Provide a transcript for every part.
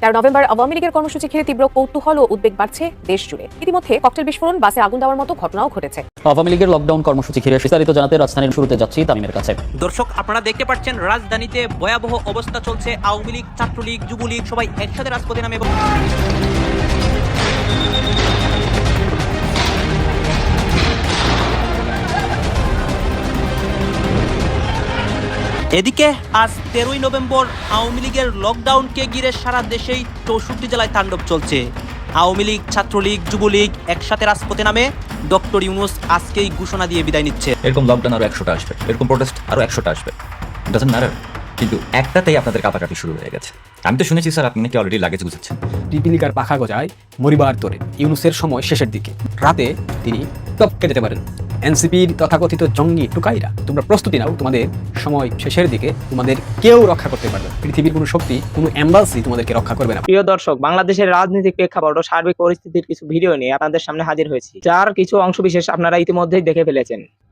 তেরো নভেম্বর আওয়ামী লীগের কর্মসূচি ঘিরে তীব্র কৌতূহল ও উদ্বেগ বাড়ছে দেশ জুড়ে। ইতিমধ্যে ককটেল বিস্ফোরণ বাসে আগুন দেওয়ার মতো ঘটনাও ঘটেছে। আওয়ামী লীগের লকডাউন কর্মসূচি ঘিরে বিস্তারিত জানাতে রাজধানীর শুরুতে যাচ্ছি তামিমের কাছে। দর্শক আপনারা দেখতে পাচ্ছেন রাজধানীতে ভয়াবহ অবস্থা চলছে। আওয়ামী লীগ ছাত্রলীগ যুবলীগ সবাই একসাথে রাজপথে নামে এদিকে আজ তেরোই নভেম্বর আওয়ামী লীগের লকডাউনকে ঘিরে সারা দেশেই চৌষট্টি জেলায় তাণ্ডব চলছে। আওয়ামী লীগ ছাত্রলীগ যুবলীগ একসাথে রাজপথে নামে ডক্টর ইউনুস আজকেই ঘোষণা দিয়ে বিদায় নিচ্ছে। এরকম লকডাউন আরও একশোটা আসবে এরকম প্রোটেস্ট আরও একশোটা আসবে। ডাজন্ট ম্যাটার কিন্তু একটাতেই আপনাদের কাটাকাটি শুরু হয়ে গেছে। আমি তো শুনেছি স্যার আপনি নাকি অলরেডি লাগেজ গুছাচ্ছেন। পিপিলিকার পাখা গজায় মরিবার তোরে ইউনুসের সময় শেষের দিকে। রাতে তিনি টপকে যেতে পারেন। এনসিপির তথাকথিত জঙ্গি টুকাইরা, তোমরা প্রস্তুতি নাও, তোমাদের সময় শেষের দিকে তোমাদের কেউ রক্ষা করতে পারবে পৃথিবীর কোনো শক্তি, কোনো এম্বাসি তোমাদেরকে রক্ষা করবে না। প্রিয় দর্শক, বাংলাদেশের রাজনৈতিক প্রেক্ষাপট ও সার্বিক পরিস্থিতির কিছু ভিডিও নিয়ে আপনাদের সামনে হাজির হয়েছি। যার কিছু অংশ বিশেষ আপনারা ইতিমধ্যেই দেখে ফেলেছেন।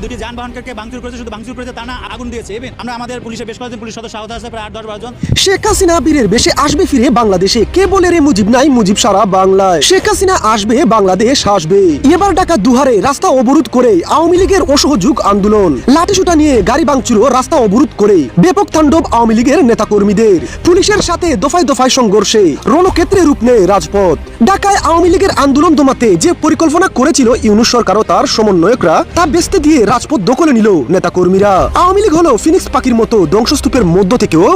দুটি যানবাহনকে ভাঙচুর করেছে, শুধু ভাঙচুর করেছে তা না, আগুন দিয়েছে। Even আমরা আমাদের পুলিশের বেশ কয়েকজন পুলিশ সদস্য আহত আছে প্রায় আট, দশ, বারো জন। শেখ হাসিনা বীরের বেশে আসবে ফিরে বাংলাদেশে কে বলে রে মুজিব নাই, মুজিব সারা বাংলায়। শেখ হাসিনা আসবে বাংলাদেশ আসবে। এবার ডাকা দুহারে রাস্তা অবরোধ করে আওয়ামী লীগের অসহযোগ আন্দোলন। লাঠিসুটা নিয়ে গাড়ি ভাঙচুর রাস্তা অবরোধ করে ব্যাপক তাণ্ডব আওয়ামী লীগের নেতাকর্মীদের। পুলিশের সাথে দফায় দফায় সংঘর্ষে। রণক্ষেত্রে রূপ নেয় রাজপথ। ঢাকায় আওয়ামী লীগের আন্দোলন দমাতে যে পরিকল্পনা করেছিল ইউনুস সরকার ও তার সমন্বয়করা, তা বেচতে দিয়ে রাজপথ দখলে নিল নেতাকর্মীরা। আওয়ামী লীগ হলো ফিনিক্স পাখির মতো ধ্বংসস্তূপের মধ্য থেকেও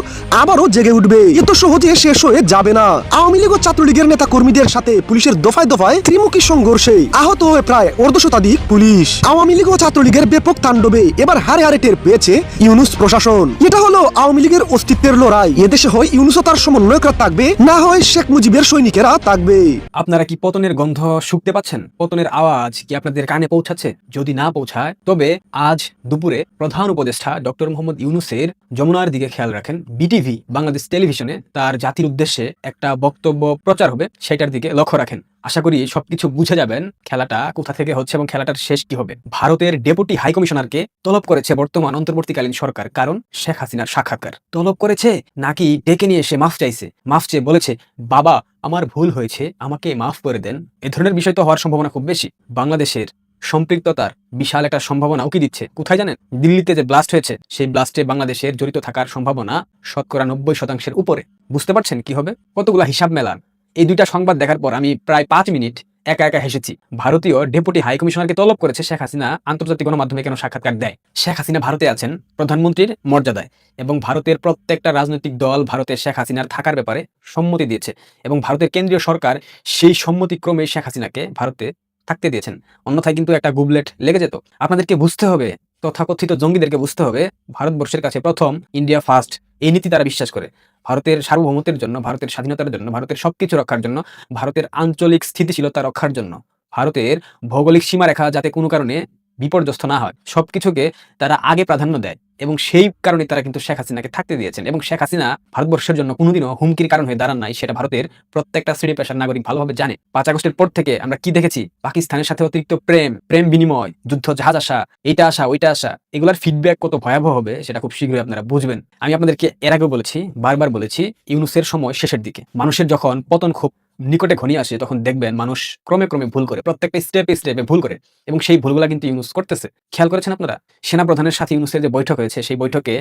আবারও জেগে উঠবে। এত সহজে শেষ হয়ে যাবে না। আওয়ামী লীগ ও ছাত্রলীগের নেতা কর্মীদের সাথে পুলিশের দফায় দফায় ত্রিমুখী সংঘর্ষে আহত হয়ে প্রায় অর্ধশতাধিক পুলিশ। আওয়ামী লীগ ও ছাত্রলীগের ব্যাপক তাণ্ডবে এবার হারে হারে টের পেয়েছে ইউনুস প্রশাসন। এটা হলো আওয়ামী লীগের অস্তিত্বের লড়াই। এদেশে হয় ইউনুস ও তার সমন্বয়করা থাকবে, না হয় শেখ মুজিবের সৈনিকেরা থাকবে। আপনারা কি পতনের গন্ধ শুকতে পাচ্ছেন? পতনের আওয়াজ কি আপনাদের কানে পৌঁছাচ্ছে? যদি না পৌঁছায়, তবে আজ দুপুরে প্রধান উপদেষ্টা ডক্টর মোহাম্মদ ইউনুসের যমুনার দিকে খেয়াল রাখেন। বিটিভি, বাংলাদেশ টেলিভিশনে তার জাতির উদ্দেশ্যে একটা বক্তব্য প্রচার হবে, সেটার দিকে লক্ষ্য রাখেন। আশা করি সবকিছু বুঝে যাবেন খেলাটা কোথা থেকে হচ্ছে এবং খেলাটার শেষ কি হবে। ভারতের ডেপুটি হাই কমিশনারকে তলব করেছে বর্তমান অন্তর্বর্তীকালীন সরকার, কারণ শেখ হাসিনার সাক্ষাৎকার। তলব করেছে নাকি ডেকে নিয়ে এসে মাফ চাইছে? মাফ চেয়ে বলেছে, বাবা আমার ভুল হয়েছে, আমাকে মাফ করে দেন। এ ধরনের বিষয় তো হওয়ার সম্ভাবনা খুব বেশি। বাংলাদেশের সম্পৃক্ততার বিশাল একটা সম্ভাবনা উকি দিচ্ছে? কোথায় জানেন? দিল্লিতে যে ব্লাস্ট হয়েছে, সেই ব্লাস্টে বাংলাদেশের জড়িত থাকার সম্ভাবনা শতকরা নব্বই শতাংশের উপরে। বুঝতে পারছেন কি হবে? কতগুলো হিসাব মেলান। এই দুইটা সংবাদ দেখার পর আমি প্রায় পাঁচ মিনিট একা একা হেসেছি। ভারতীয় ডেপুটি হাই কমিশনারকে তলব করেছে শেখ হাসিনা। আন্তর্জাতিক গণমাধ্যমে কেন সাক্ষাৎকার দেয়? শেখ হাসিনা ভারতে আছেন প্রধানমন্ত্রীর মর্যাদায় এবং ভারতের প্রত্যেকটা রাজনৈতিক দল ভারতে শেখ হাসিনার থাকার ব্যাপারে সম্মতি দিয়েছে এবং ভারতের কেন্দ্রীয় সরকার সেই সম্মতিক্রমে শেখ হাসিনাকে ভারতে থাকতে দিয়েছেন। অন্যথায় কিন্তু একটা গুবলেট লেগে যেত। আপনাদেরকে বুঝতে হবে, তথাকথিত জঙ্গিদেরকে বুঝতে হবে, ভারতবর্ষের কাছে প্রথম ইন্ডিয়া ফার্স্ট এই নীতি তারা বিশ্বাস করে। ভারতের সার্বভৌমত্বের জন্য, ভারতের স্বাধীনতার জন্য, ভারতের সবকিছু রক্ষার জন্য, ভারতের আঞ্চলিক স্থিতিশীলতা রক্ষার জন্য, ভারতের ভৌগোলিক সীমারেখা যাতে কোনো কারণে বিপর্যস্ত না হয়। সবকিছুকে তারা আগে প্রাধান্য দেয় এবং সেই কারণে তারা কিন্তু শেখ হাসিনাকে থাকতে দিয়েছেন এবং শেখ হাসিনা ভারতবর্ষের জন্য কোনোদিনও হুমকির কারণ হয়ে দাঁড়ান নাই, সেটা ভারতের প্রত্যেকটা শ্রেণি পেশার নাগরিক ভালোভাবে জানে। পাঁচ আগস্টের পর থেকে আমরা কি দেখেছি? পাকিস্তানের সাথে অতিরিক্ত প্রেম প্রেম বিনিময়, যুদ্ধ, জাহাজ আসা, এইটা আসা, ওইটা আসা, এগুলার ফিডব্যাক কত ভয়াবহ হবে সেটা খুব শীঘ্রই আপনারা বুঝবেন। আমি আপনাদেরকে এর আগেও বলেছি, বারবার বলেছি, ইউনুসের সময় শেষের দিকে। মানুষের যখন পতন খুব নিকটে ঘনিয়ে আসে, তখন দেখবেন মানুষ ক্রমে ক্রমে ভুল করে, প্রত্যেকটা স্টেপে স্টেপে ভুল করে এবং সেই ভুলগুলা কিন্তু ইউনুস করতেছে। খেয়াল করেছেন আপনারা? সেনাপ্রধানের সাথে ইউনুসের যে বৈঠক হয়েছে, সেই বৈঠকে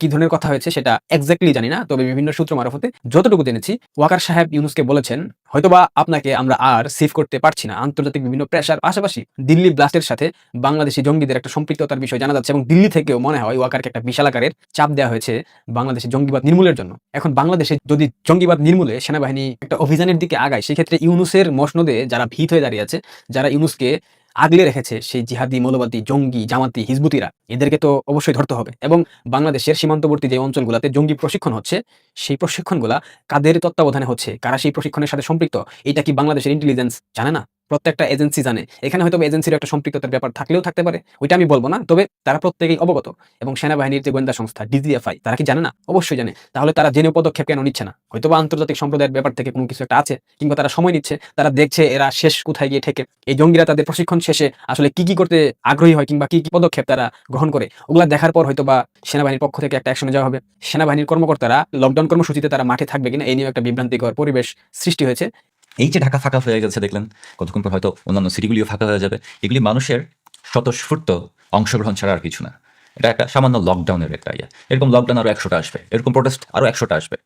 কি ধরনের কথা হয়েছে সেটা এক্স্যাক্টলি জানি না, তবে বিভিন্ন সূত্র মারফতে যতটুকু জেনেছি, ওয়াকার সাহেব ইউনুসকে বলেছেন, হয়তোবা আপনাকে আমরা আর সেভ করতে পারছি না। আন্তর্জাতিক বিভিন্ন প্রেশার পাশাপাশি দিল্লি ব্লাস্টের সাথে বাংলাদেশি জঙ্গিদের একটা সম্পৃক্ততার বিষয় জানা যাচ্ছে এবং দিল্লি থেকেও মনে হয় ওয়াকারকে একটা বিশাল আকারের চাপ দেওয়া হয়েছে বাংলাদেশে জঙ্গিবাদ নির্মূলের জন্য। এখন বাংলাদেশে যদি জঙ্গিবাদ নির্মূলে সেনাবাহিনী একটা অভিযানের দিকে আগায়, সেক্ষেত্রে ইউনুসের মসনদে যারা ভীত হয়ে দাঁড়িয়ে আছে, যারা ইউনুসকে আগলে রেখেছে সেই জিহাদি, মৌলবাদী, জঙ্গি, জামাতি, হিজবুতিরা। এদেরকে তো অবশ্যই ধরতে হবে এবং বাংলাদেশের সীমান্তবর্তী যে অঞ্চলগুলোতে জঙ্গি প্রশিক্ষণ হচ্ছে, সেই প্রশিক্ষণগুলা কাদের তত্ত্বাবধানে হচ্ছে? কারা সেই প্রশিক্ষণের সাথে সম্পৃক্ত? এটা কি বাংলাদেশের ইন্টেলিজেন্স জানে না? প্রত্যেকটা এজেন্সি জানে। এখানে হয়তো এজেন্সির একটা সম্পৃক্ততার ব্যাপার থাকলেও থাকতে পারে, ওইটা আমি বলব না, তবে তারা প্রত্যেকেই অবগত। এবং সেনাবাহিনীর যে গোয়েন্দা সংস্থা ডিজিএফআই তারা কি জানে না? অবশ্যই জানে। তাহলে তারা জেনে পদক্ষেপ কেন নিচ্ছে না? হয়তো বা আন্তর্জাতিক সম্প্রদায়ের ব্যাপার থেকে কোনো কিছু একটা আছে, কিংবা তারা সময় নিচ্ছে, তারা দেখছে এরা শেষ কোথায় গিয়ে ঠেকে এই জঙ্গিরা তাদের প্রশিক্ষণ শেষে আসলে কি কি করতে আগ্রহী হয়, কিংবা কি কি পদক্ষেপ তারা গ্রহণ করে, ওগুলা দেখার পর হয়তো বা সেনাবাহিনীর পক্ষ থেকে একটা অ্যাকশনে যাওয়া হবে। সেনাবাহিনীর কর্মকর্তারা লকডাউন কর্মসূচিতে তারা মাঠে থাকবে কিনা, এই নিয়ে একটা বিভ্রান্তিকর পরিবেশ সৃষ্টি হয়েছে। এই যে ঢাকা ফাঁকা হয়ে গেছে, দেখলেন? কতক্ষণ পর হয়তো অন্যান্য সিটিগুলিও ফাঁকা হয়ে যাবে। এগুলি মানুষের স্বতঃস্ফূর্ত অংশগ্রহণ ছাড়া আর কিছু না। এটা একটা সামান্য লকডাউনের একটা ইয়ে। এরকম লকডাউন আরও একশোটা আসবে, এরকম প্রোটেস্ট আরও একশোটা আসবে।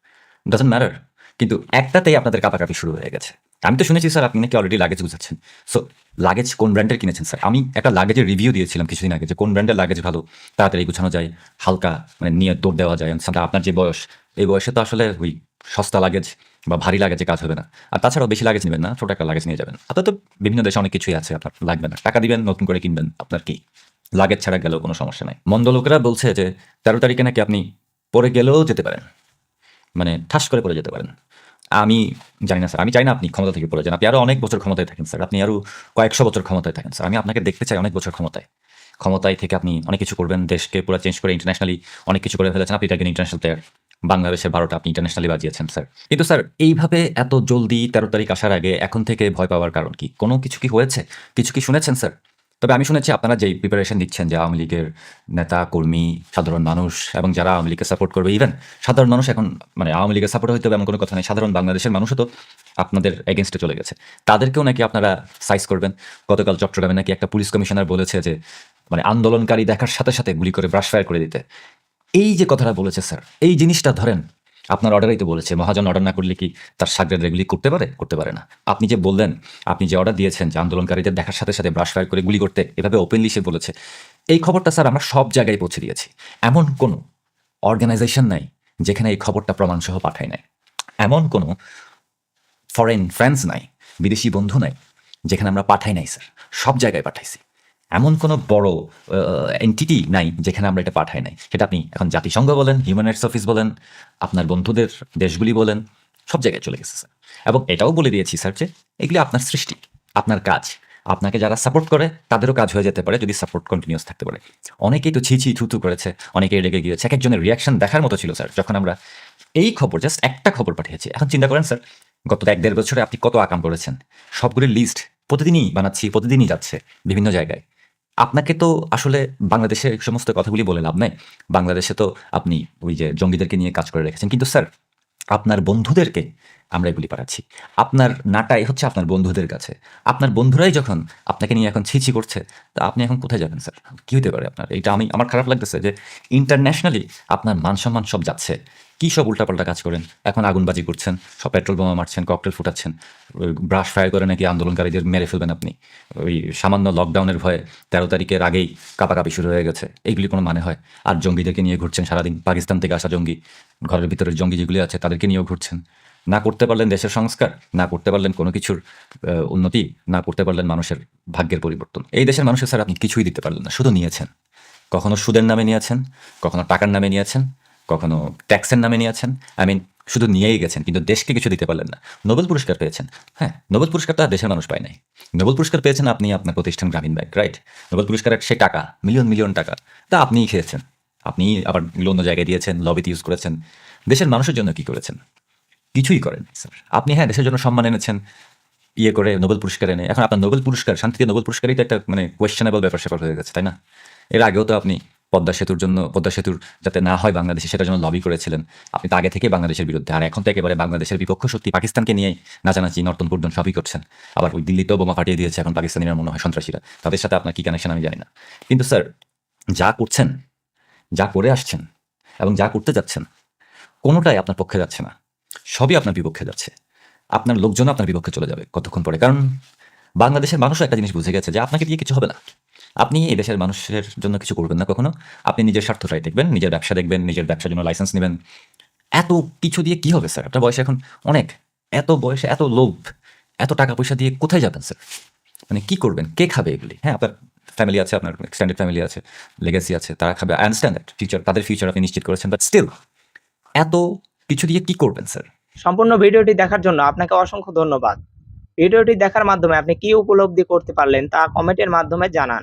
ডাজন্ট ম্যাটার কিন্তু একটাতেই আপনাদের কাপাকাপি শুরু হয়ে গেছে। আমি তো শুনেছি, স্যার, আপনি নাকি অলরেডি লাগেজ গুছাচ্ছেন। সো লাগেজ কোন ব্র্যান্ডের কিনেছেন, স্যার? আমি একটা লাগেজের রিভিউ দিয়েছিলাম কিছুদিন আগে যে কোন ব্র্যান্ডের লাগেজ ভালো, তাড়াতাড়ি গুছানো যায়, হালকা মানে নিয়ে দৌড় দেওয়া যায়। আপনার যে বয়স, এই বয়সে তো আসলে ওই সস্তা লাগেজ বা ভারী লাগেজে কাজ হবে না। আর তাছাড়াও বেশি লাগেজ নেবেন না, ছোট একটা লাগেজ নিয়ে যাবেন। আপনার তো বিভিন্ন দেশে অনেক কিছুই আছে, আপনার লাগবে না। টাকা দিবেন, নতুন করে কিনবেন, আপনার কি? লাগেজ ছাড়া গেলেও কোনো সমস্যা নাই। মন্দ লোকেরা বলছে যে, তেরো তারিখে নাকি আপনি পরে গেলেও যেতে পারেন। মানে ঠাস করে পড়ে যেতে পারেন। আমি জানি না, স্যার। আমি চাই না আপনি ক্ষমতা থেকে পড়ে যান। আপনি আরও অনেক বছর ক্ষমতায় থাকেন, স্যার। আপনি আরও কয়েকশো বছর ক্ষমতায় থাকেন, স্যার। আমি আপনাকে দেখতে চাই অনেক বছর ক্ষমতায়। ক্ষমতায় থেকে আপনি অনেক কিছু করবেন, দেশকে পুরো চেঞ্জ করে ইন্টারন্যাশনালি অনেক কিছু করে ফেলেছেন। আপনি থাকেন ইন্টারন্যাশনাল প্লেয়ার বাংলাদেশের বারোটা আপনি ইন্টারন্যাশনালি বাজিয়েছেন স্যার কিন্তু স্যার এইভাবে এত জলদি তেরো তারিখ আসার আগে এখন থেকে ভয় পাওয়ার কারণ কি? কোনো কিছু কি হয়েছে? কিছু কি শুনেছেন স্যার তবে আমি শুনেছি আপনারা যেই প্রিপারেশন দিচ্ছেন যে আওয়ামী লীগের নেতা, কর্মী, সাধারণ মানুষ এবং যারা আওয়ামী লীগকে সাপোর্ট করবে ইভেন সাধারণ মানুষ এখন মানে আওয়ামী লীগের সাপোর্ট হইতে হবে এমন কোনো কথা নেই। সাধারণ বাংলাদেশের মানুষও তো আপনাদের এগেনস্টে চলে গেছে। তাদেরকেও নাকি আপনারা সাইজ করবেন। গতকাল চট্টগ্রামে নাকি একটা পুলিশ কমিশনার বলেছে যে মানে আন্দোলনকারী দেখার সাথে সাথে গুলি করে ব্রাশ ফায়ার করে দিতে। এই যে কথাটা বলেছে, স্যার, এই জিনিসটা ধরেন, আপনার অর্ডারই তো বলেছে, মহাজন অর্ডার না করলে কি তার সাগরের এগুলি করতে পারে? করতে পারে না। আপনি যে বললেন, আপনি যে অর্ডার দিয়েছেন যে আন্দোলনকারীদের দেখার সাথে সাথে ব্রাশ ফায়ার করে গুলি করতে, এভাবে ওপেনলি সে বলেছে, এই খবরটা, স্যার, আমরা সব জায়গায় পৌঁছে দিয়েছি। এমন কোনো অর্গানাইজেশন নাই যেখানে এই খবরটা প্রমাণসহ পাঠায় নাই। এমন কোনো ফরেন ফ্রেন্ডস নাই, বিদেশি বন্ধু নাই যেখানে আমরা পাঠাই নাই, স্যার। সব জায়গায় পাঠাইছি। এমন কোনো বড় এন্টিটি নাই যেখানে আমরা এটা পাঠাই নাই। সেটা আপনি এখন জাতিসংঘ বলেন হিউম্যান রাইটস অফিস বলেন, আপনার বন্ধুদের দেশগুলি বলেন, সব জায়গায় চলে গেছে স্যার এবং এটাও বলে দিয়েছি স্যার যে এগুলি আপনার সৃষ্টি, আপনার কাজ। আপনাকে যারা সাপোর্ট করে, তাদেরও কাজ হয়ে যেতে পারে যদি সাপোর্ট কন্টিনিউস থাকতে পারে। অনেকেই তো ছি ছি থুতু করেছে, অনেকেই রেগে গিয়েছে। এক একজনের রিয়াকশন দেখার মতো ছিল স্যার যখন আমরা এই খবর জাস্ট একটা খবর পাঠিয়েছি। এখন চিন্তা করেন স্যার গত এক দেড় বছরে আপনি কত আকাম করেছেন? সবগুলির লিস্ট প্রতিদিনই বানাচ্ছি, প্রতিদিনই যাচ্ছে বিভিন্ন জায়গায়। আপনাকে তো আসলে বাংলাদেশের সমস্ত কথাগুলি বলে লাভ নাই। বাংলাদেশে তো আপনি ওই যে জঙ্গিদেরকে নিয়ে কাজ করে রেখেছেন। কিন্তু স্যার, আপনার বন্ধুদেরকে আমরা এগুলি পাঠাচ্ছি। আপনার নাটাই হচ্ছে আপনার বন্ধুদের কাছে। আপনার বন্ধুরাই যখন আপনাকে নিয়ে এখন ছিছি করছে, তা আপনি এখন কোথায় যাবেন স্যার? কী হতে পারে আপনার? এটা আমি, আমার খারাপ লাগতেছে যে ইন্টারন্যাশনালি আপনার মান সম্মান সব যাচ্ছে। কী সব উল্টাপাল্টা কাজ করেন? এখন আগুনবাজি করছেন, সব পেট্রোল বোমা মারছেন, ককটেল ফুটাচ্ছেন ব্রাশ ফায়ার করে নাকি আন্দোলনকারীদের মেরে ফেলবেন আপনি? ওই সামান্য লকডাউনের ভয়ে তেরো তারিখের আগেই কাপাকাপি শুরু হয়ে গেছে। এইগুলি কোনো মানে হয়? আর জঙ্গিদেরকে নিয়ে ঘুরছেন সারাদিন, পাকিস্তান থেকে আসা জঙ্গি, ঘরের ভিতরে জঙ্গি যেগুলি আছে, তাদেরকে নিয়েও ঘুরছেন। না করতে পারলেন দেশের সংস্কার, না করতে পারলেন কোনো কিছুর উন্নতি, না করতে পারলেন মানুষের ভাগ্যের পরিবর্তন। এই দেশের মানুষের স্যার আপনি কিছুই দিতে পারলেন না, শুধু নিয়েছেন। কখনো সুদের নামে নিয়েছেন, কখনো টাকার নামে নিয়েছেন কখনো ট্যাক্সের নামে নিয়েছেন? আই মিন শুধু নিয়েই গেছেন, কিন্তু দেশকে কিছু দিতে পারলেন না। নোবেল পুরস্কার পেয়েছেন। হ্যাঁ নোবেল পুরস্কার তো আর দেশের মানুষ পায় নাই। নোবেল পুরস্কার পেয়েছেন আপনি আপনার প্রতিষ্ঠান গ্রামীণ ব্যাংক রাইট নোবেল পুরস্কারের সে টাকা, মিলিয়ন মিলিয়ন টাকা, তা আপনিই খেয়েছেন। আপনি আবার অন্য জায়গায় দিয়েছেন লবিতে ইউজ করেছেন। দেশের মানুষের জন্য কি করেছেন? কিছুই করেন স্যার আপনি হ্যাঁ দেশের জন্য সম্মান এনেছেন ইয়ে করে নোবেল পুরস্কার এনে। এখন আপনার নোবেল পুরস্কার, শান্তিতে নোবেল পুরস্কারই তো একটা মানে কোয়েশ্চেনেবল ব্যাপার স্যাপার হয়ে গেছে, তাই না? এর আগেও তো আপনি পদ্মা সেতুর জন্য, পদ্মা সেতুর যাতে না হয় বাংলাদেশে, সেটার জন্য লবি করেছিলেন। আপনি তো আগে থেকে বাংলাদেশের বিরুদ্ধে। আর এখন তো একেবারে বাংলাদেশের বিপক্ষ শক্তি পাকিস্তানকে নিয়ে নাচানাচি নর্তন পর্যন্ত সবই করছেন। আবার ওই দিল্লিতেও বোমা ফাটিয়ে দিয়েছে এখন পাকিস্তানিরা মনে হয়, সন্ত্রাসীরা। তাদের সাথে আপনার কি কানেকশন আমি জানি না। কিন্তু স্যার যা করছেন, যা করে আসছেন এবং যা করতে যাচ্ছেন, কোনোটাই আপনার পক্ষে যাচ্ছে না। সবই আপনার বিপক্ষে যাচ্ছে। আপনার লোকজন আপনার বিপক্ষে চলে যাবে কতক্ষণ পরে। কারণ বাংলাদেশের মানুষও একটা জিনিস বুঝে গেছে যে আপনাকে দিয়ে কিছু হবে না। আপনি এই দেশের মানুষের জন্য কিছু করবেন না কখনো। আপনি নিজের স্বার্থটাই দেখবেন, নিজের ব্যবসা দেখবেন, নিজের ব্যবসার জন্য লাইসেন্স নেবেন। এত কিছু দিয়ে কি হবে স্যার? আপনার বয়স এখন অনেক। এত বয়সে এত লোভ, এত টাকা পয়সা দিয়ে কোথায় যাবেন স্যার? মানে কি করবেন? কে খাবে এগুলি? হ্যাঁ আপনার ফ্যামিলি আছে, আপনার এক্সটেন্ডেড ফ্যামিলি আছে লেগেসি আছে, তারা খাবে। আই আন্ডারস্ট্যান্ড দ্যাট ফিউচার তাদের ফিউচার আপনি নিশ্চিত করেছেন বাট স্টিল এত কিছু দিয়ে কি করবেন স্যার? সম্পূর্ণ ভিডিওটি দেখার জন্য আপনাকে অসংখ্য ধন্যবাদ। ভিডিওটি দেখার মাধ্যমে আপনি কি উপলব্ধি করতে পারলেন তা কমেন্টের মাধ্যমে জানান।